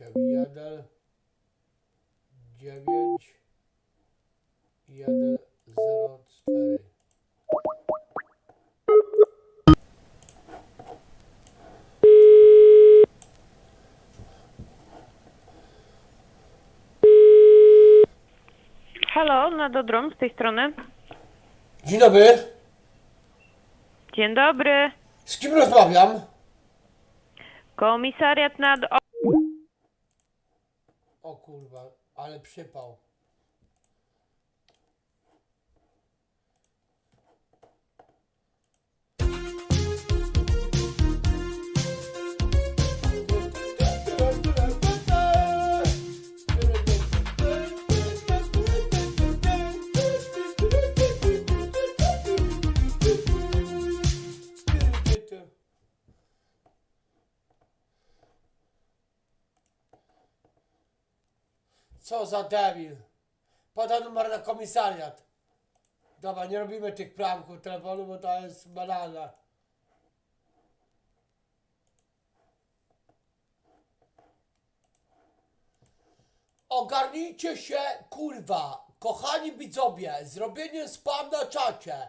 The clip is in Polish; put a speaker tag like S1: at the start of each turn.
S1: jeden, dziewięć, jeden, zero, cztery.
S2: Halo, na Dodrom z tej strony.
S1: Dzień dobry,
S2: Dzień dobry.
S1: z kim rozmawiam?
S2: Komisariat nad...
S1: Kurwa, ale przypał. Co za debil. Poda numer na komisariat. Dobra, nie robimy tych pranków telefonu, bo to jest banalne. Ogarnijcie się, kurwa, kochani widzowie, zrobienie spam na czacie.